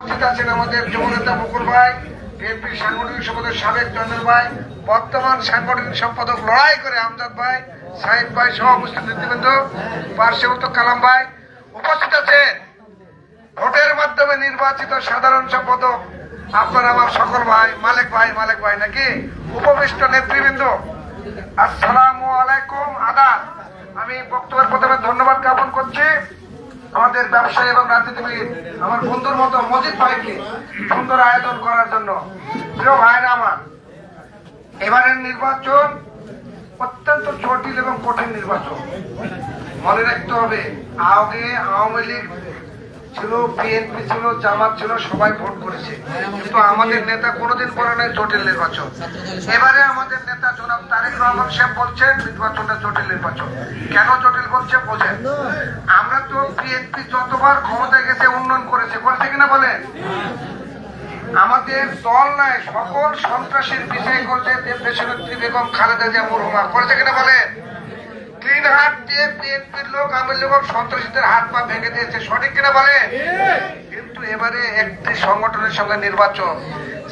উপস্থিত আছেন আমাদের যুবনেতা মুকুল ভাই বিএনপির সাংগঠনিক সম্পাদক সাবেক চন্দ্র ভাই, বর্তমান সাংগঠনিক সম্পাদক লড়াই করে আমজাদ ভাই সাহিদ ভাই সহ উপস্থিত নেতৃবৃন্দ, পার্শ্ববর্ত কালাম ভাই উপস্থিত আছেন। ভোটের মাধ্যমে নির্বাচিত সাধারণ সম্পাদক আপনার আমার সকল ভাই, মালিক ভাই মালিক ভাই নাকি? উপবিষ্ট নেতৃবৃন্দ, আসসালামু আলাইকুম আদাব আমি বক্তব্যের প্রথমে ধন্যবাদ জ্ঞাপন করছি। আমাদের ব্যবসায়ী এবং রাজনীতিবিদ, আমার বন্ধুর মতো মজিদ ভাইকে সুন্দর আয়োজন করার জন্য। প্রিয় ভাইরা আমার, এবারের নির্বাচন অত্যন্ত জটিল এবং কঠিন নির্বাচন। মনে রাখতে হবে আওয়ামী লীগ ছিল বিএনপি ছিল, জামাত ছিল, সবাই ভোট করেছে। কিন্তু আমাদের নেতা কোনোদিন বলে নাই জটিল নির্বাচন। এবারে আমাদের নেতা জনাব তারেক রহমান সাহেব বলছেন, নির্বাচনটা জটিল নির্বাচন। কেন জটিল বলছে বোঝেন? আমরা তো বিএনপি যতবার ক্ষমতায় গেছে, উন্নয়ন করেছে করেছে কিনা বলেন? আমাদের দল নাই, সকল সন্ত্রাসীর বিষয় করছে দেশনেত্রী বেগম খালেদা জিয়া মরহুমা করেছে কিনা বলেন? হাত দিয়ে বিএনপির লোক আমের লোক সন্ত্রাসীদের হাত পা ভেঙে দিয়েছে। সঠিক কিনা বলে? কিন্তু এবারে একটি সংগঠনের সঙ্গে নির্বাচন।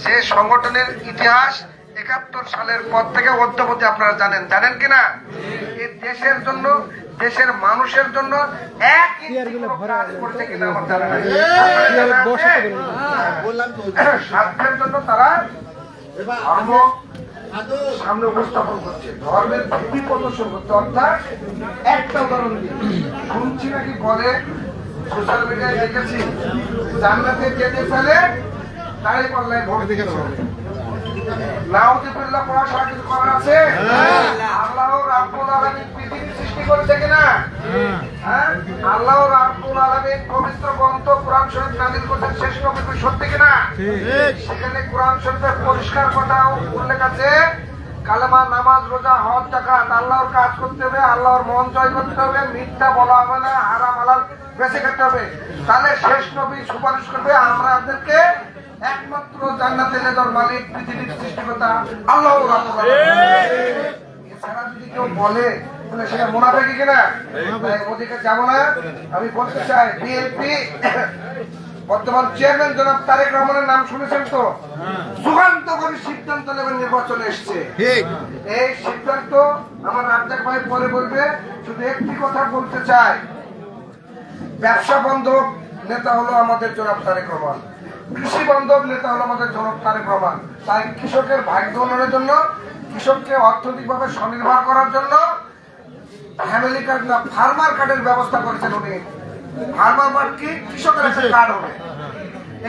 সে সংগঠনের ইতিহাস একাত্তর সালের পর থেকে অদ্যবধি আপনারা জানেন। জানেন কিনা? এই দেশের জন্য দেশের মানুষের জন্য এক ইঞ্চি করছে কিনা আমার জানা নাই। স্বার্থের জন্য তারা ধর্ম সামনে উপস্থাপন করছে। ধর্মের ভিত্তি প্রদর্শন করছে। অর্থাৎ একটা উদাহরণ শুনছি নাকি বলে সোশ্যাল মিডিয়ায় দেখেছি জান্নাতে যেতে ফেলে তাই পাল্লায় ভোট হবে নাউজুবিল্লাহ পড়াশোনা কিছু করার আছে? আল্লাহ রাব্বুল আলামিন পৃথিবী সৃষ্টি করেছে কিনা? হ্যাঁ? আল্লাহ রাব্বুল আলামিন পবিত্র গ্রন্থ কোরআন শরীফ নাযিল করেছেন শেষ নবী সত্যি কিনা? সেখানে কোরআন শরীফের পরিষ্কার কথা উল্লেখ আছে। কালেমা নামাজ রোজা হজ জাকাত আল্লাহর কাজ করতে হবে আল্লাহর মন জয় করতে হবে মিথ্যা বলা হবে না হারাম হালাল বেঁচে খেতে হবে। তাহলে শেষ নবী সুপারিশ করবে আমরা আপনাদেরকে একমাত্র জান্নাতে লেদার মালিক পৃথিবীর সৃষ্টিকর্তা আল্লাহ এছাড়া যদি কেউ বলে সেটা মোনাফেকি কিনা? ওদিকে যাব না। আমি বলতে চাই বিএনপি বর্তমান চেয়ারম্যান জনাব তারেক রহমানের নাম শুনেছেন তো? যুগান্তকারী সিদ্ধান্ত নেবেন নির্বাচনে এসছে। এই সিদ্ধান্ত আমার রাজ্জাক ভাই পরে বলবে শুধু একটি কথা বলতে চাই। ব্যবসা বন্ধক নেতা হলো আমাদের জনাব তারেক রহমান। কৃষি বন্ধক নেতা হলো আমাদের জনাব তারেক রহমান। তাই কৃষকের ভাগ্য উন্নয়নের জন্য কৃষককে অর্থনৈতিকভাবে স্বনির্ভর করার জন্য ফ্যামিলি কার্ড না ফার্মার কার্ডের ব্যবস্থা করেছেন উনি। ফার্মার কার্ড কি? কৃষকের একটা কার্ড হবে।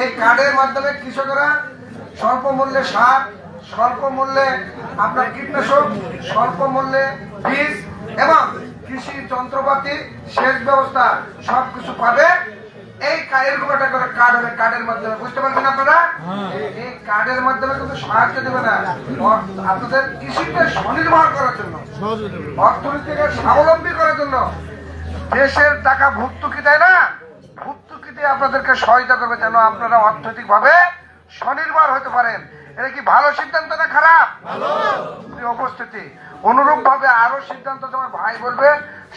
এই কার্ডের মাধ্যমে কৃষকেরা স্বল্প মূল্যে সার স্বল্প মূল্যে আপনার কীটনাশক স্বল্প মূল্যে বীজ এবং কৃষি যন্ত্রপাতি সেচ ব্যবস্থা সবকিছু পাবে। এই এরকম একটা করে কার্ড হবে কার্ডের মাধ্যমে বুঝতে পারছেন আপনারা? এই কার্ডের মাধ্যমে কিন্তু সাহায্য দেবে না। আপনাদের কৃষিকে স্বনির্ভর করার জন্য অর্থনীতিকে স্বাবলম্বী করার জন্য। দেশের টাকা ভর্তুকি দেয় না ভর্তুকি দিয়ে আপনাদেরকে সহায়তা করবে যেন আপনারা অর্থনৈতিক ভাবে স্বনির্ভর হতে পারেন। এটা কি ভালো সিদ্ধান্ত না খারাপ? উপস্থিতি অনুরূপ ভাবে আরও সিদ্ধান্ত তোমার ভাই বলবে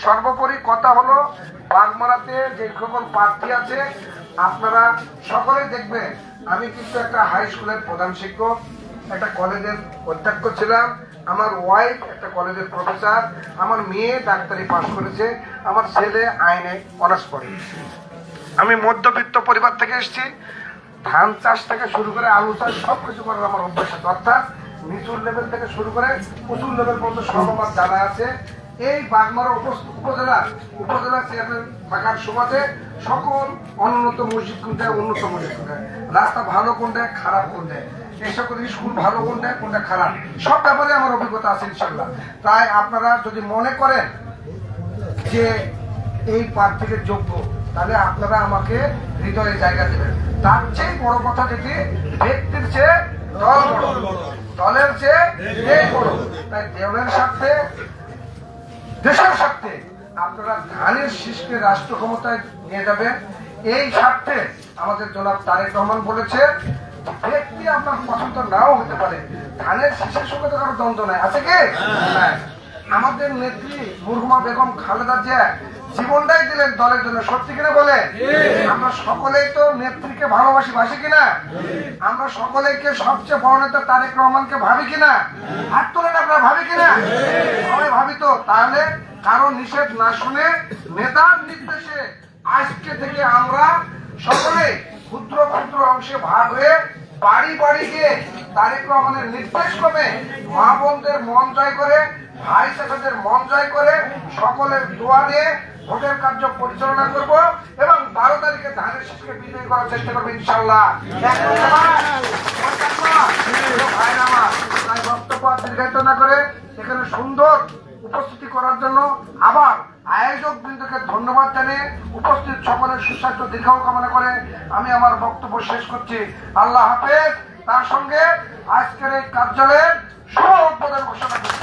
সর্বোপরি কথা হলো বাগমারাতে যে সকল প্রার্থী আছে আপনারা সকলে দেখবেন আমি কিন্তু একটা হাই স্কুলের প্রধান শিক্ষক একটা কলেজের অধ্যক্ষ ছিলাম আমার ওয়াইফ একটা কলেজের প্রফেসর আমার মেয়ে ডাক্তারি পাস করেছে আমার ছেলে আইনে অনার্স পড়ে আমি মধ্যবিত্ত পরিবার থেকে এসেছি ধান চাষ থেকে শুরু করে আলু চাষ সব কিছু করার আমার অভ্যাস আছে। অর্থাৎ নিচুর লেভেল থেকে শুরু করে উঁচুর লেভেল পর্যন্ত সব আমার জানা আছে। এই বাগমারা উপজেলা উপজেলা চেয়ারম্যান থাকার সমাজে সকল অনুন্নত মসজিদ কোনটা, উন্নত মসজিদ কোনটা? রাস্তা ভালো কোনটা, খারাপ কোনটা? এই সকল স্কুল ভালো কোনটা কোনটা খারাপ? সব ব্যাপারে আমার অভিজ্ঞতা আছে ইনশাল্লাহ তাই আপনারা যদি মনে করেন যে এই প্রার্থীকে যোগ্য তাহলে আপনারা আমাকে হৃদয়ে জায়গা দেবেন। তার চেয়ে বড় কথা যেটি ব্যক্তির চেয়ে দল বড় দলের চেয়ে দেশ বড় তাই দেওয়ালের স্বার্থে দেশের স্বার্থে আপনারা ধানের শীষকে রাষ্ট্র ক্ষমতায় নিয়ে যাবেন। এই স্বার্থে আমাদের জনাব তারেক রহমান বলেছে ব্যক্তি আপনার পছন্দ নাও হতে পারে। ধানের শীষের সঙ্গে তো কারও দ্বন্দ্ব নাই। আছে কি? হ্যাঁ। আমাদের নেত্রী মুরহুমা বেগম খালেদা জিয়া জীবনটাই দিলেন দলের জন্য। সত্যি কিনা বলে? আমরা সকলেই তো নেত্রীকে ভালোবাসি বাসি কিনা? আমরা সকলেকে সবচেয়ে বড় নেতা তারেক রহমানকে ভাবি কিনা? হাত তোলেন আপনারা ভাবি কিনা? সবাই ভাবি তো তাহলে কারও নিষেধ না শুনে নেতার নির্দেশে আজকে থেকে আমরা সকলে ক্ষুদ্র ক্ষুদ্র অংশে ভাগ হয়ে বাড়ি বাড়ি গিয়ে তারেক রহমানের নির্দেশ ক্রমে মা বোনদের মন জয় করে ভাই চাচাদের মন জয় করে সকলের দোয়া নিয়ে ভোটের কার্য পরিচালনা করব এবং বারো তারিখে ধানের শীষকে বিজয়ী করার চেষ্টা করব ইনশাল্লাহ তাই বক্তব্য দীর্ঘায়িত না করে এখানে সুন্দর উপস্থিতি করার জন্য আবার আয়োজক বৃন্দকে ধন্যবাদ জানিয়ে উপস্থিত সকলের সুস্বাস্থ্য দীর্ঘাও কামনা করে আমি আমার বক্তব্য শেষ করছি। আল্লাহ হাফেজ। তার সঙ্গে আজকের এই কার্যালয়ের শুভ উদ্বোধন ঘোষণা করছি।